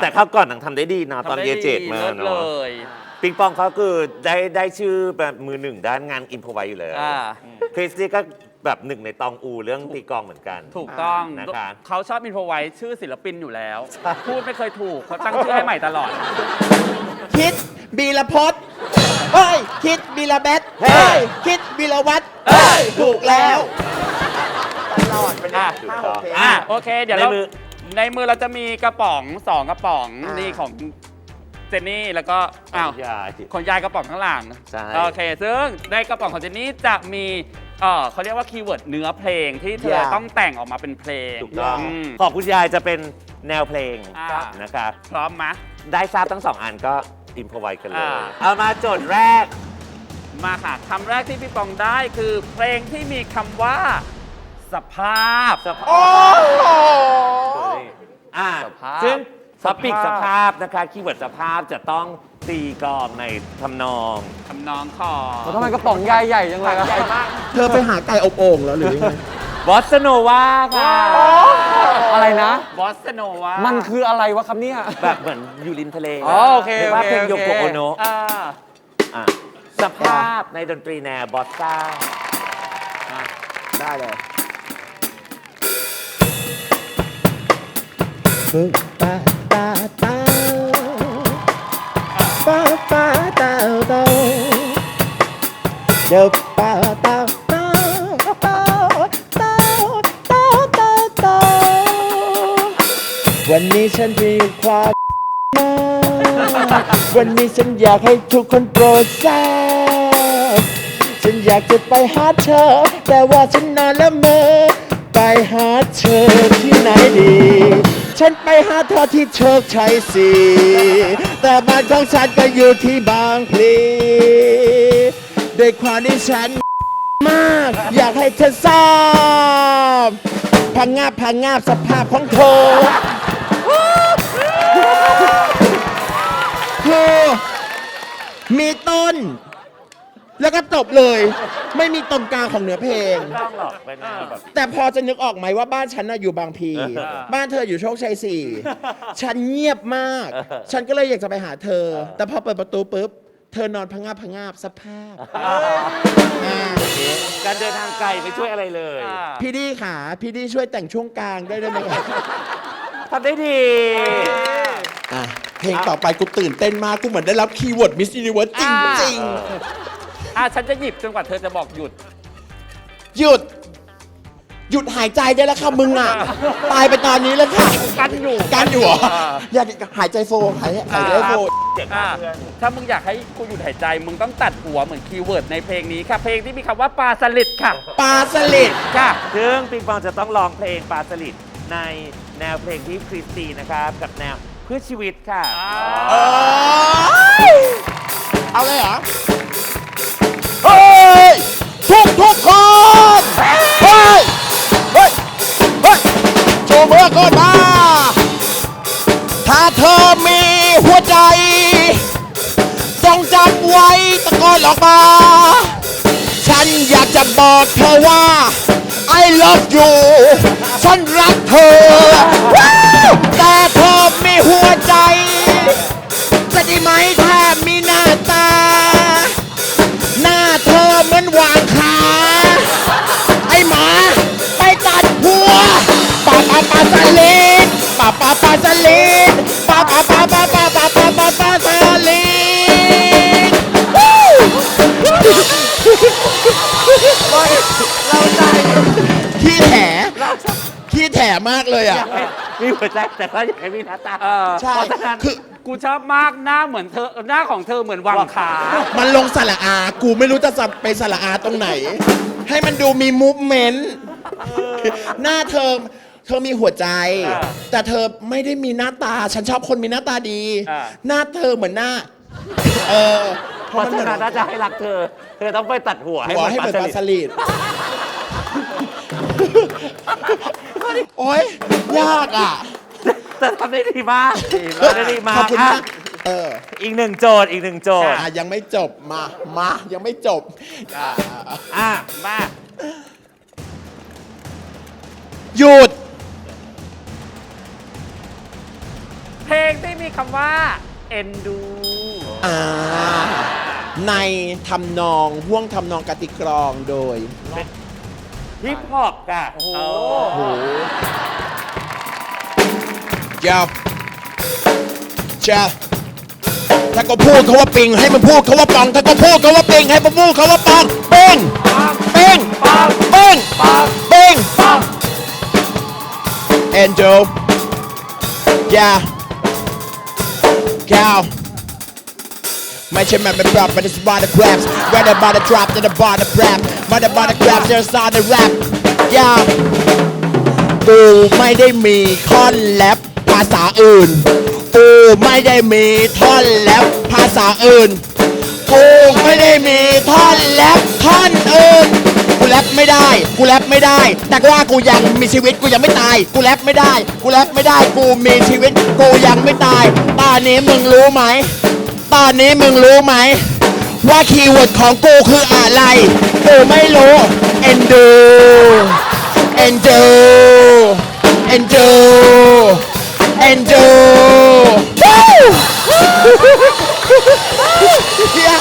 แต่เขาวก่อนหนังทำได้ดีนะตอนทำได้เยเจ็ดมาเลิศเลเนาะยปิงปองเขาคือได้ได้ชื่อแบบมือหนึ่งด้านงานอินพไวอยู่แล้วอ่า คริสตี้ก็แบบหนึ่งในตองอูเรื่องตีกลองเหมือนกัน ถูกต้องนะคะเขาชอบอินโฟไว้ชื่อศิลปินอยู่แล้ว พูดไม่เคยถูกเขาตั้งชื่อให้ใหม่ตลอด คิดบีละพศเฮ้ย คิดบีละเบสเฮ้เฮ้ยยคิดบีละวัดเฮ้ย ถูกแล้ว ตลอดไปเลยอะห้าหกเพลง อะ โอเค เดี๋ยวเราในมือ ในมือเราจะมีกระป๋องสองกระป๋องอ่านี่ นี่ของเจนนี่แล้วก็อ้าวยาย ของยายกระป๋องข้างหลังใช่ โอเค ซึ่งในกระป๋องของเจนนี่จะมีเออเขาเรียกว่าคีย์เวิร์ดเนื้อเพลงที่เธออย่าต้องแต่งออกมาเป็นเพลงถูกต้องม ของคุณยายจะเป็นแนวเพลงอ่า นะครับ พร้อมไหม ได้ทราบทั้งสองอันก็อินพไวกันเลย อ่า เอามาโจทย์แรก มาค่ะคำแรกที่พี่ปองได้คือเพลงที่มีคำว่า สภาพสภาพโอ้โห อ่าสภาพซึ่งท็อปิกสสภาพภาพนะคะคีย์เวิร์ดสภาพจะต้องตีกลองในทำนองทำนองคอทำไมกระป๋องใหญ่ใหญ่จังเลยอะ ใหญ่มากเธอไปหาไก่อบโอ่งแล้วหรือยังไง บอสโนวาค่ะอะไรนะ บอสโนวามันคืออะไรวะครับเนี่ย แบบเหมือนอยู่ริมทะเลอ๋อโอเครียกว่าโอเคเพลงโยโกโอเคโอโนะอ่าอะสภาพในดนตรีแนวบอสซ่าได้เลย ปึ๊บปาตาตาปาปาตาตาเดี๋ยวปาตาตาตาตาตาตาตาวันนี้ฉันมีความมากวันนี้ฉันอยากให้ทุกคนโปรดทราบฉันอยากจะไปหาเธอ แต่ว่าฉันนอนละเมอไปหาเธอที่ไหนดี ฉันไปหาเธอที่โชคชัยสีแต่บ้านของฉันก็อยู่ที่บางพลีด้วยความที่ฉันมาก อยากให้เธอทราบพังงาบพังงาบสภาพของเธอคือมีต้น แล้วก็จบเลย ไม่มีตรงกลางของเนื้อเพลงไม่ต้องหรอกเป็นแนวแบบ แต่พอจะนึกออกไหมว่าบ้านฉันน่ะอยู่บางพีบ้านเธออยู่โชคชัยสี่ ฉันเงียบมากฉันก็เลยอยากจะไปหาเธอ แต่พอเปิดประตูปุ๊บ เธอนอนพังงาบพังงาบสภาพอ่าการเดินทางไกลไม่ช่วยอะไรเลยอ่าพี่ดีขาพี่ดีช่วยแต่งช่วงกลางได้ด้วยไหมคะทำได้ดี อะเพลงต่อไปกูตื่นเต้นมากกูเหมือนได้รับคีย์เวิร์ดมิส s u นิเวิร์สจริง อะฉันจะหยิบจนกว่าเธอจะบอกหยุดๆหยุด หยุดหายใจได้แล้วค่ะมึงอะ ตายไปตอนนี้เลยค่ะกันอยู่กันอยู่เหรออ่าอยากหายใจโฟหายหายใจโฟ อะถ้ามึงอยากให้กูหยุดหายใจ มึงต้องตัดหัวเหมือนคีย์เวิร์ดในเพลงนี้ค่ะ เพลงที่มีคำว่าปลาสลิดค่ะ ปลาสลิดค่ะ ซึ่งปิงปองจะต้องร้องเพลงปลาสลิดในแนวเพลงที่คริสตีนะครับกับแนวเพื่อชีวิตค่ะ เอ้ยเอาเลยเหรอเฮ้ ยทุกทุกคนเฮ้ยเฮ้ยเฮ้ยโชว์มือก่อนมาถ้าเธอมีหัวใจจงจำไว้ตะโกนออกมา ฉันอยากจะบอกเธอว่า I love you ฉันรักเธอาปาปาสลิดปาปาปาสลิดปาปาปาปาปาปาปาปาปาสลิดวู้เราใจขี้แถขี้แถมากเลยอะ มีหัวใจแต่ก็อยากให้มีหน้าตาเออใช่เพราะฉะนั้นคือ กูชอบมากหน้าเหมือนเธอหน้าของเธอเหมือนวังขา มันลงสระอา กูไม่รู้จะสับไปสระอาตรงไหน ให้มันดูมีมูฟเมนต์ หน้าเธอ เธอมีหัวใจ อ่าแต่เธอไม่ได้มีหน้าตา ฉันชอบคนมีหน้าตาดี อ่า หน้าเธอเหมือนหน้า เออเพราะฉะนั้นถ้าจะให้รักเธอ เธอต้องไปตัดหัวให้หัวมันให้เหมือนปปลาลาสสลิดลิดโอ๊ย ยากอะแต่ทำได้ดีมากทำได้ดีมาขอบกคุณอะมากเออ อีกหนึ่งโจทย์อีกหนึ่งโจทย์อะยังไม่จบมา มายังไม่จบอะอะมา หยุด มีคำว่า เอ็นดู อ่าในทำนองห่วงทำนองกติกรองโดยฮิปฮอปค่ะโอ้โหจับจับถ้าก็พูดเขาว่าปิง ให้มันพูดเขาว่าปองถ้าก็พูดเขาว่าปิง ให้มันพูดเขาว่าปองเป้งเป้งเป้งเป้ง Angel yeah cow ไม่ใช่ แมนเป็นปรับ but it's about the grabs Whether about the drop then about the rap But about the grabs there's all the rap yeah กูไม่ได้มีท่อนแรปภาษาอื่น กูไม่ได้มีท่อนแรปภาษาอื่น กูไม่ได้มีท่อนแรปท่อนอื่น ปไม่ได้ กูแรปไม่ได้ แต่ว่ากูยังมีชีวิตกูยังไม่ตาย กูแรปไม่ได้ กูแรปไม่ได้ กูมีชีวิต กูยังไม่ตาย ตอนนี้มึงรู้ไหม ตอนนี้มึงรู้ไหม ว่าคีย์เวิร์ดของกูคืออะไร กูไม่รู้ เอ็นดู เอ็นดู เอ็นดู เอ็นดูวู้เหี้ย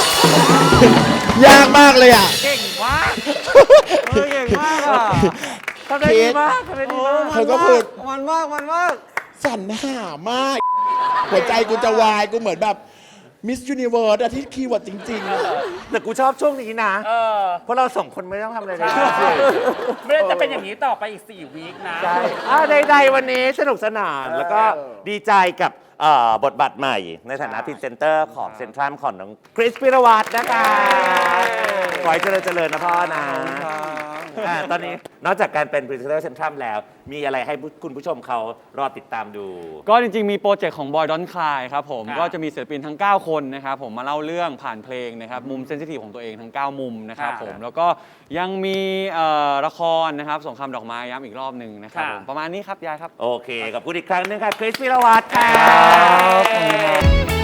ยากมากเลยอะ เก่งมาก เออเก่งมากอะทำได้ดีมากทำได้ดีมากเธอก็พูด มันมากมันมาก สั่นหามาก หัวใจกูจะวายกูเหมือนแบบมิส s u นิเวิร์สอะที่คีย์เวิร์ดจริงๆแต่กูชอบช่วงนี้นะ เออ เพราะเราสองคนไม่ต้องทำอะไรเลยไม่ได้จะเป็นอย่างนี้ต่อไปอีก 4 วีคนะ ใช่อะใดๆวันนี้สนุกสนานแล้วก็ดีใจกับ เอ่อบทบาทใหม่ ในฐานะพรีเซนเตอร์ของเซ็นทรัลของน้องคริสพิรวัตรนะคะขอให้เจริญเจริญนะพ่อนะ อะตอนนี้นอกจากการเป็นพรีเซนเตอร์เซ็นทรัลแล้ว มีอะไรให้คุณผู้ชมเขารอติดตามดู ก็จริงๆ มีโปรเจกต์ของ Boy Don't Cry ครับผม ครับ ก็จะมีศิลปินทั้ง 9 คนนะครับผมมาเล่าเรื่องผ่านเพลงนะครับ มุมเซนซิทีฟของตัวเองทั้ง 9 มุมนะครับครับผม แล้วก็ยังมีเอ่อละครนะครับสงครามดอกไม้ย้ำอีกรอบหนึ่งนะครับครับผม ประมาณนี้ครับ ยายครับ โอเคกับพูดอีกครั้งหนึงค่ะคริสพิรวัตรค่ะครับ